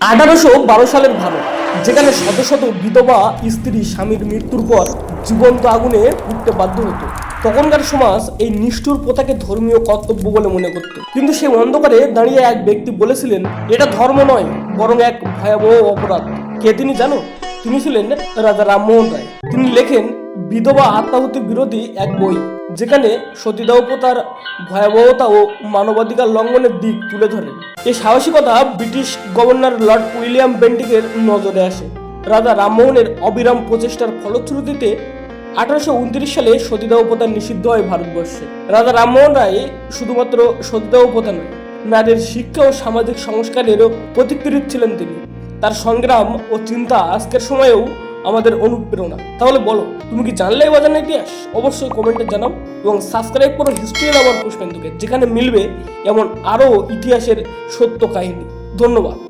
আঠারোশো বারো সালের ভারত, যেখানে শত শত বিধবা, স্ত্রী, স্বামীর মৃত্যুর পর জীবন্ত আগুনে উঠতে বাধ্য হতো। তখনকার সমাজ এই নিষ্ঠুর প্রথাকে ধর্মীয় কর্তব্য বলে মনে করত। কিন্তু সেই অন্ধকারে দাঁড়িয়ে এক ব্যক্তি বলেছিলেন, এটা ধর্ম নয়, বরং এক ভয়াবহ অপরাধ। কে তিনি জানো? তিনি ছিলেন রাজা রামমোহন রায়। তিনি লেখেন, বিধবা আত্মাহুতি বিরোধী এক বই। যেখানে সতীদাহ ভয়াবহতা ও মানবাধিকার লঙ্ঘনের দিক তুলে ধরে। এই সাহসিকতা ব্রিটিশ গভর্নর লর্ড উইলিয়াম বেন্টিকের নজরে আসে। রাজা রামমোহনের অবিরাম প্রচেষ্টার ফলশ্রুতিতে আঠারোশো উনত্রিশ সালে সতীদাহ প্রথা নিষিদ্ধ হয় ভারতবর্ষে। রাজা রামমোহন রায় শুধুমাত্র সতীদাহ প্রথা নয়, নারীর শিক্ষা ও সামাজিক সংস্কারেরও প্রতিক্রিয়া ছিলেন তিনি। তার সংগ্রাম ও চিন্তা আজকের সময়েও আমাদের অনুপ্রেরণা। তাহলে বলো, তুমি কি জানলে বাজানো ইতিহাস? অবশ্যই কমেন্টে জানাও এবং সাবস্ক্রাইব করো হিস্ট্রি আবার পুষ্পেন্দুকে যেখানে মিলবে এমন আরও ইতিহাসের সত্য কাহিনী। ধন্যবাদ।